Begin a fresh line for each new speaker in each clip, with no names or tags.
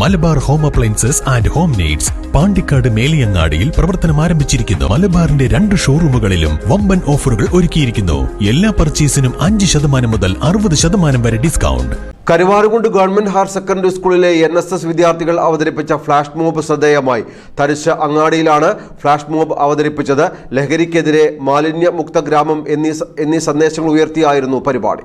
Malabar home appliances and home needs Pandikkad മേലിയങ്ങാടിയിൽ പ്രവർത്തനം ആരംഭിച്ചിരിക്കുന്നു. മലബാറിന്റെ രണ്ട് ഷോറൂമുകളിലും വമ്പൻ ഓഫറുകൾ ഒരുക്കിയിരിക്കുന്നു. എല്ലാ പർച്ചേസിനും അഞ്ച് ശതമാനം മുതൽ അറുപത് ശതമാനം വരെ discount.
Karuvarakundu government higher secondary സ്കൂളിലെ എൻ എസ് എസ് വിദ്യാർത്ഥികൾ അവതരിപ്പിച്ച ഫ്ലാഷ് മോബ് ശ്രദ്ധേയമായി. തരിശ അങ്ങാടിയിലാണ് ഫ്ലാഷ് മോബ് അവതരിപ്പിച്ചത്. ലഹരിക്കെതിരെ മാലിന്യമുക്ത ഗ്രാമം എന്നീ എന്നീ സന്ദേശങ്ങൾ ഉയർത്തിയായിരുന്നു പരിപാടി.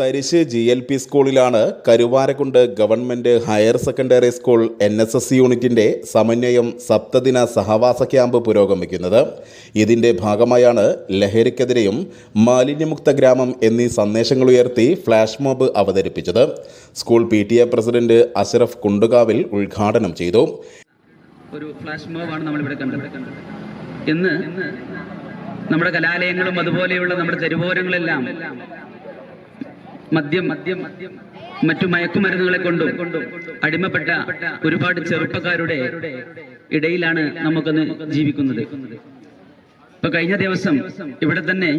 തരിശ് ജി എൽ പി സ്കൂളിലാണ് Karuvarakundu government higher secondary school N S S യൂണിറ്റിന്റെ സമന്വയം സപ്തദിന സഹവാസ ക്യാമ്പ് പുരോഗമിക്കുന്നത്. ഇതിന്റെ ഭാഗമായാണ് ലഹരിക്കെതിരെയും മാലിന്യമുക്ത ഗ്രാമം എന്നീ സന്ദേശങ്ങൾ ഉയർത്തി ഫ്ലാഷ് മോബ് അവതരിപ്പിച്ചത്. School P T A president Ashraf Kundukavil ഉദ്ഘാടനം ചെയ്തു.
ഒരു ഫ്ലാഷ് നമ്മുടെ കലാലയങ്ങളും അതുപോലെയുള്ള നമ്മുടെ തെരുവോരങ്ങളെല്ലാം മദ്യം മദ്യം മറ്റു മയക്കുമരുന്നുകളെ കൊണ്ടും അടിമപ്പെട്ട ഒരുപാട് ചെറുപ്പക്കാരുടെ ഇടയിലാണ് നമുക്കൊന്ന് ജീവിക്കുന്നത്. ഇപ്പൊ കഴിഞ്ഞ ദിവസം ഇവിടെ തന്നെ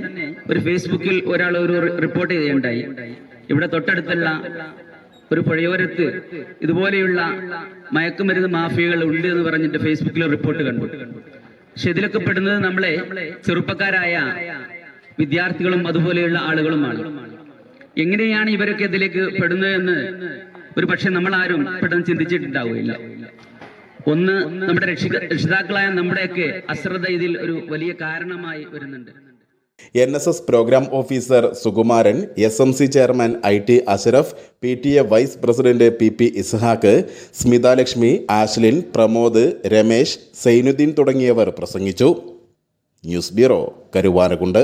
ഒരു ഫേസ്ബുക്കിൽ ഒരാൾ ഒരു റിപ്പോർട്ട് ചെയ്യുകയുണ്ടായി ഇവിടെ തൊട്ടടുത്തുള്ള ഒരു പുഴയോരത്ത് ഇതുപോലെയുള്ള മയക്കുമരുന്ന് മാഫിയകൾ ഉണ്ട് എന്ന് പറഞ്ഞിട്ട് ഫേസ്ബുക്കിൽ റിപ്പോർട്ട് കണ്ടു. പക്ഷെ ഇതിലൊക്കെ പെടുന്നത് നമ്മളെ ചെറുപ്പക്കാരായ വിദ്യാർത്ഥികളും അതുപോലെയുള്ള ആളുകളുമാണ്. എങ്ങനെയാണ് ഇവരൊക്കെ ഇതിലേക്ക് പെടുന്നത് എന്ന് ഒരു പക്ഷെ നമ്മൾ ആരും പെട്ടെന്ന് ചിന്തിച്ചിട്ടുണ്ടാവുകയില്ല. ഒന്ന് നമ്മുടെ രക്ഷിത രക്ഷിതാക്കളായ നമ്മുടെയൊക്കെ അശ്രദ്ധ ഇതിൽ ഒരു വലിയ കാരണമായി വരുന്നുണ്ട്.
N S S programme officer Sukumaran S M C chairman I T Ashraf P T A vice president P P Ishaq Smithalakshmi Ashlin Pramod Ramesh Sainuddin തുടങ്ങിയവർ പ്രസംഗിച്ചു. News bureau Karuvarakundu.